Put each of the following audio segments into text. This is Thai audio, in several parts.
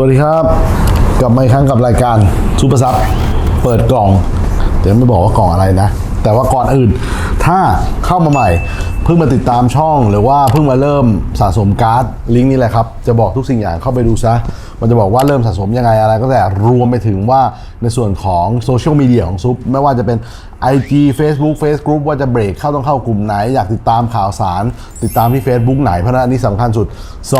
วัสดีครับ กลับมาอีกครั้งกับรายการซูเปอร์ซับเปิดกล่อง เดี๋ยวไม่บอกว่ากล่องอะไรนะ แต่ว่าก่อนอื่น ถ้าเข้ามาใหม่เพิ่งมาติดตามช่องหรือว่าเพิ่งมาเริ่มสะสมการ์ดลิงก์นี่แหละครับ จะบอกทุกสิ่งอย่างเข้าไปดูซะ มันจะบอกว่าเริ่มสะสมยังไงอะไรก็แต่รวมไปถึงว่าในส่วนของโซเชียลมีเดียของซุป ไม่ว่าจะเป็น IG Facebook Face Group ว่าจะเบรกเข้าต้องเข้ากลุ่มไหน อยากติดตามข่าวสาร ติดตามที่ Facebook ไหนเพราะฉะนั้นอันนี้สำคัญสุด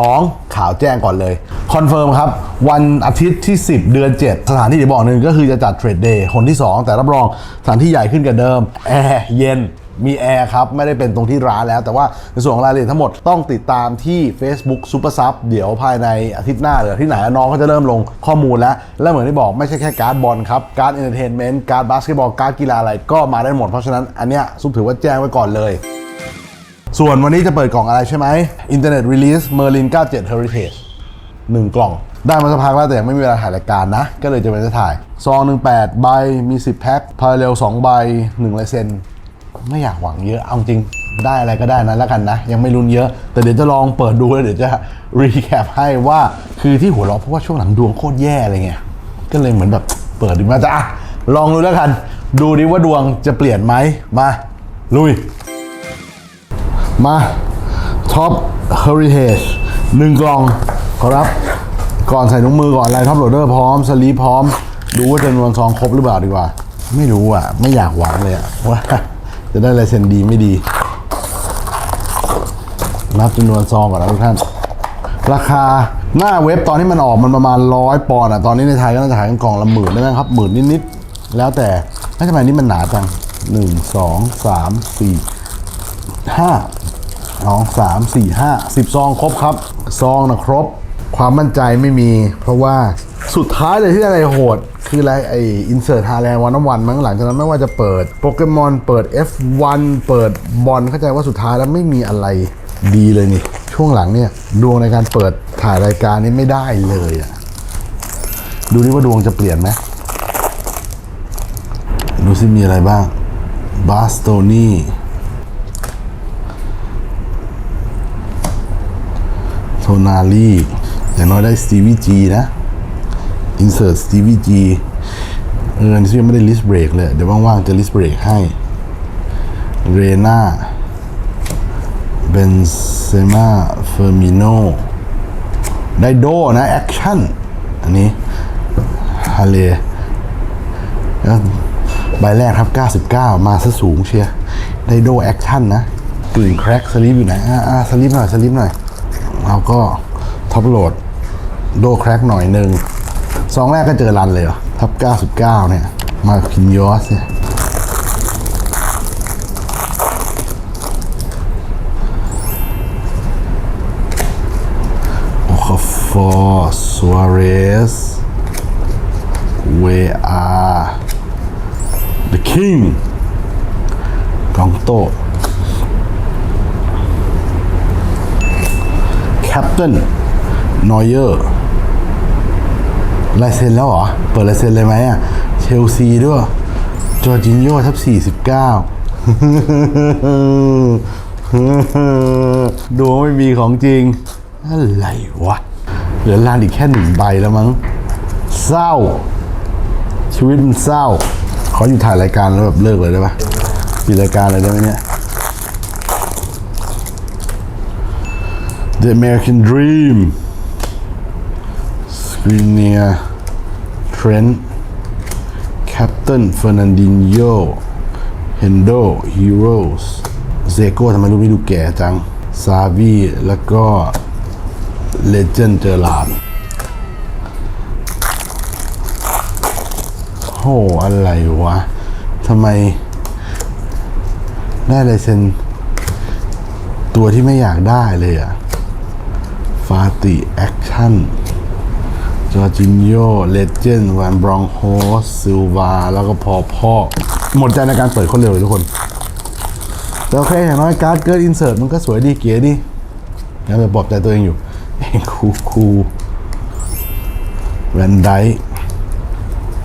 2. ข่าวแจ้งก่อนเลยคอนเฟิร์มครับ วันอาทิตย์ที่ 10 เดือน 7 สถานที่ที่บอกหนึ่งก็คือจะจัดเทรดเดย์คนที่ 2 แต่รับรองสถานที่ใหญ่ขึ้นกว่าเดิมแอร์เย็น มีแอร์ครับ ไม่ได้เป็นตรงที่ร้านแล้ว แต่ว่าในส่วนของรายละเอียดทั้งหมดต้องติดตามที่ Facebook Super Sub เดี๋ยวภายในอาทิตย์หน้าหรือที่ไหนน้องก็จะเริ่มลงข้อมูลแล้ว และเหมือนที่บอกไม่ใช่แค่การ์ดบอลครับ การ์ดเอนเตอร์เทนเมนต์การ์ดบาสเกตบอลการ์ดกีฬาอะไรก็มาได้หมดเพราะฉะนั้นอันเนี้ยซุปถือว่าแจ้งไว้ก่อนเลยส่วนวันนี้จะเปิดกล่องอะไรใช่ไหม Internet Release Merlin 97 Heritage หนึ่งกล่อง ได้มาสักพักแล้วแต่ยังไม่มีเวลาถ่ายรายการนะ ก็เลยจะเป็นจะถ่าย ซองหนึ่งแปดใบ มี 10 แพ็คพาราเรล2ใบ 1ลายเซ็น ไม่อยากหวังเยอะเอาจริงได้อะไรก็ได้นะแล้วกันนะ ยังไม่รุนเยอะ แต่เดี๋ยวจะลองเปิดดูแล้วเดี๋ยวจะรีแคปให้ว่าคือที่หัวเราะเพราะว่าช่วงหลังดวงโคตรแย่อะไรเงี้ยก็เลยเหมือนแบบเปิดดูมาจะลองดูแล้วกัน ดูดิว่าดวงจะเปลี่ยนไหมมา ลุย มาท็อปเฮอริเทจหนึ่งกล่องขอรับ ก่อนใส่ถุงมือก่อนอะไรท็อปโหลดเดอร์พร้อมสลีพร้อม ดูว่าจำนวนซองครบหรือเปล่าดีกว่า ไม่รู้อะ ไม่อยากหวังเลยอะว่า จะได้ลายเซ็นดีไม่ดี นับจำนวนซองก่อนนะทุกท่าน ราคาหน้าเว็บตอนที่มันออกมันประมาณร้อยปอนด์อะตอนนี้ในไทยก็น่าจะขายกันกล่องละหมื่นได้ไหมครับหมื่นนิดๆแล้วแต่แล้วทำไมนี่มันหนาจังหนึ่งสองสามสี่ห้าสองสามสี่ห้าสิบซองครบครับ ซองนะครบ ความมั่นใจไม่มี เพราะว่า สุดท้ายเลยที่อะไรโหด คืออะไรไออินเสิร์ตฮาแลนด์วันวันมั้งหลังจากนั้นไม่ว่าจะเปิดโปเกมอนเปิด F1 เปิดบอลเข้าใจว่าสุดท้ายแล้วไม่มีอะไรดีเลยนี่ ช่วงหลังเนี่ยดวงในการเปิดถ่ายรายการนี้ไม่ได้เลยอะดูดิว่าดวงจะเปลี่ยนไหมดูซิมีอะไรบ้างบาสโตนี่โทนาลีอย่างน้อยได้สตีวีจีนะ อินเสิร์ตซีวีจีเออนี่ยังไม่ได้ลิสต์เบรกเลย เดี๋ยวว่างๆจะลิสต์เบรกให้เรนาเบนเซมาเฟอร์มิโนไดโดนะแอคชั่นอันนี้ฮาเลแล้วใบแรกครับ 99 มาซะสูงเชียร์ไดโดแอคชั่นนะกลิ่นแครกสลิปอยู่ไหนอ่าสลิปหน่อยสลิปหน่อย เราก็ท็อปโหลด โดแครกหน่อยหนึ่ง ซองแรกก็เจอรันเลยเหรอทับ 99 เนี่ย มาพินยอสเนี่ยโอคาฟอร์ซัวเรสเวอา The King กองโตแคปตันนอยเออร์ ลายเซ็นแล้วเหรอ เปิดลายเซ็นเลยไหมอะ เชลซีด้วย จอร์จินโยทับ49ดูไม่มีของจริง อะไรวะ เหลือลานอีกแค่หนึ่งใบแล้วมั้ง เศร้า ชีวิตมันเศร้า ขออยู่ถ่ายรายการแล้วแบบเลิกเลยได้ปะปิดรายการเลยได้ไหมเนี่ย The American Dream Skriniar Trent Captain Fernandinho Hendo Heroes เซโก้ทำไมรูปนี้ดูแก่จัง ซาวีแล้วก็เลเจนเจอร์ลาดโหอะไรวะทำไม ได้ลายเซ็นตัวที่ไม่อยากได้เลยอะฟาติแอคชั่น จอร์จินโยเลเจนด์วันบรองโฮสซิลวา แล้วก็พอพ่อ หมดใจในการเปิดคนเร็วเลยทุกคนแต่โอเคอย่างน้อยการ์ดเกิร์อินเสิร์ตมันก็สวยดีเก๋ดียังไปปลอบใจตัวเองอยู่เองคูคูแวนได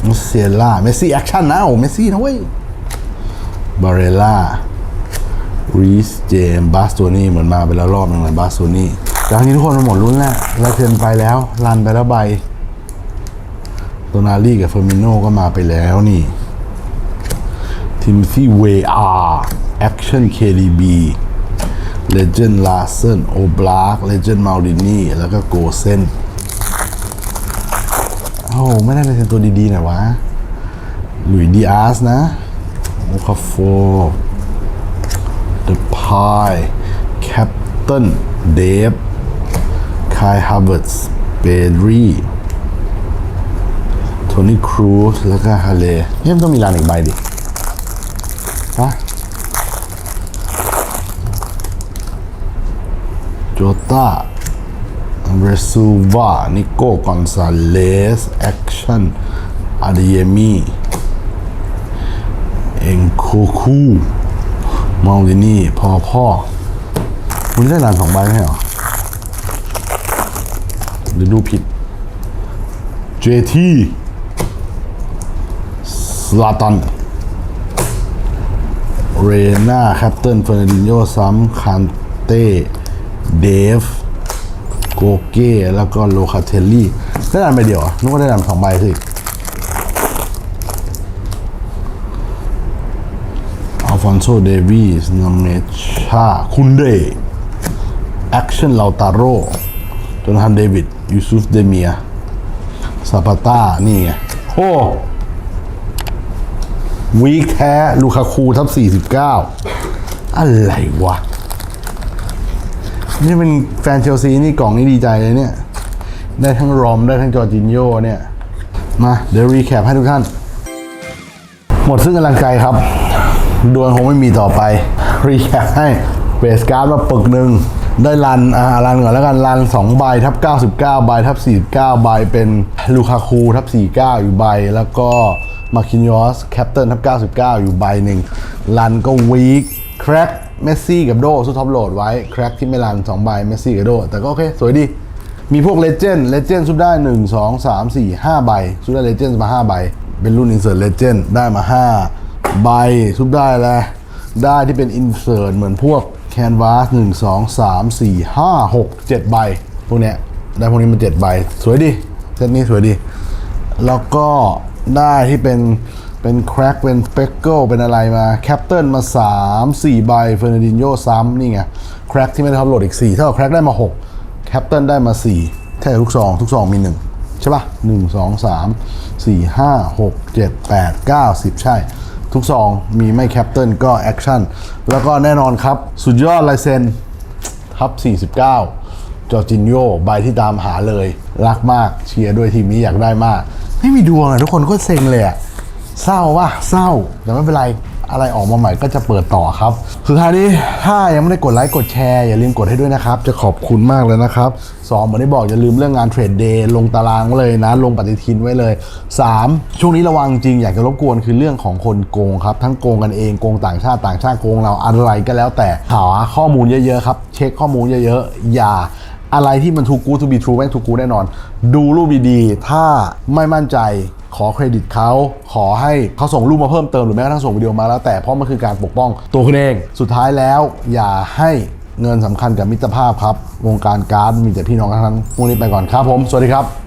มุเซล่า เมสซี่แอคชั่นนะโอ้เมสซี่นะเว้ยบาเรล่ารีสเจมบาสโตนี่เหมือนมาไปแล้วรอบหนึ่งเลยบาสโตนี่จากนี้ทุกคนมาหมดรุ่นแล้วลาเซ็นไปแล้ว รันไปแล้วใบ นาลีกับเฟอร์มิโนก็มาไปแล้วนี่ทิมซี่เวอาร์แอคชั่น KDB เลเจนด์ลาเซนโอบลากเลเจนด์มาดินีแล้วก็โกเซนโอ้ไม่ได้เป็นตัวดีๆหน่อยวะหลุยดีอาสนะโอคาโฟเดอะพายแคปตันเดฟคายฮาร์เวิร์ดเบดรี ทนี่ครูซแล้วก็ฮาเลเฮ้ยมันต้องมีลานอีกใบดิฮะโจตาเรซูวานิโก้กอนซาเลสแอคชั่นอาเดียมีเอ็งโคคูมองดินี่พ่อพ่อคุณได้ลานสองใบไหมเหรอหรือดูผิด JT ลาตัน เรน่าแคปเติลเฟอร์นันดิโยซ้ำคันเต้เดฟโกเก้แล้วก็โลคาเทลลี่ได้ดันไปเดียวเหรอนึกว่าได้ดันสองใบสิอัลฟอนโซเดวิสนาเมชาคุนเดแอคชั่นลาตาโรจนฮันเดวิดยูซุฟเดเมียซาปาต้านี่ไงโอ้ วีคแท้ลูคาคูทับ 49 อะไรวะ นี่เป็นแฟนเชลซีนี่กล่องนี้ดีใจเลยเนี่ย ได้ทั้งรอมได้ทั้งจอร์จินโยเนี่ย มา เดี๋ยวรีแคปให้ทุกท่าน หมดซึ่งกำลังใจครับ ดวลคงไม่มีต่อไป รีแคปให้เบสการ์ดมาปึกหนึ่งได้รันอ่ารันก่อนแล้วกันรัน2ใบทับ 99 ใบทับ 49 ใบเป็นลูคาคูทับ 49 อยู่ใบแล้วก็ มาคินยอสแคปเติลทับ99 อยู่ใบหนึ่งรันก็วีคแครกเมสซี่กับโดสู้ท็อปโหลดไว้แครกที่ไม่รัน2ใบเมสซี่กับโดแต่ก็โอเค สวยดี มีพวกเลเจนด์เลเจนด์ชุดได้ 1 2 3 4 5 ใบชุดได้เลเจนด์มา 5 ใบ เป็นรุ่นอินเสิร์ตเลเจนด์ได้มา 5 ใบชุดได้แล้วได้ที่เป็นอินเสิร์ตเหมือนพวกแคนวาสหนึ่งสองสามสี่ห้าหกเจ็ดใบ พวกเนี้ยได้พวกนี้มาเจ็ดใบ สวยดี เซตนี้สวยดี แล้วก็ ได้ที่เป็นเป็นแครกเป็นเปกเกิลเป็นอะไรมาแคปเติลมา 3 4 ใบเฟอร์นันดินโยซ้ำนี่ไงแครกที่ไม่ได้ทับโหลดอีก 4 เท่าแครกได้มา 6 แคปเติลได้มา 4แค่ทุกซองทุกซองมี 1 ใช่ปะ1 2 3 4 5 6 7 8 9 10 ใช่ ทุกซองมีไม่แคปเติลก็แอคชั่นแล้วก็แน่นอนครับ สุดยอดลายเซ็นทับ 49จอร์จินโยใบที่ตามหาเลย รักมากเชียร์ด้วยทีมนี้อยากได้มาก ไม่มีดวงอะทุกคนก็เซ็งเลยอะเศร้าว่ะเศร้าแต่ไม่เป็นไรอะไรออกมาใหม่ก็จะเปิดต่อครับสุดท้านี้ถ้ายังไม่ได้กดไลค์กดแชร์อย่าลืมกดให้ด้วยนะครับ จะขอบคุณมากเลยนะครับสองเหมือนที่บอกอย่าลืมเรื่องงานเทรดเดย์ลงตารางไว้เลยนะ ลงปฏิทินไว้เลย 3. ช่วงนี้ระวังจริงอยากจะรบกวนคือเรื่องของคนโกงครับ ทั้งโกงกันเองโกงต่างชาติต่างชาติโกงเราอะไรก็แล้วแต่หาข้อมูลเยอะๆครับ เช็คข้อมูลเยอะๆอย่า อะไรที่มันถูกกูทูบีทรูแม่งถูกกูแน่นอน ดูรูปดีๆ ถ้าไม่มั่นใจขอเครดิตเขาขอให้เขาส่งรูปมาเพิ่มเติมหรือแม้กระทั่งส่งวิดีโอมาแล้วแต่เพราะมันคือการปกป้องตัวคุณเองสุดท้ายแล้วอย่าให้เงินสำคัญกับมิตรภาพครับ วงการการ์ดมีแต่พี่น้องกันทั้งนั้นวันนี้ไปก่อนครับผม สวัสดีครับ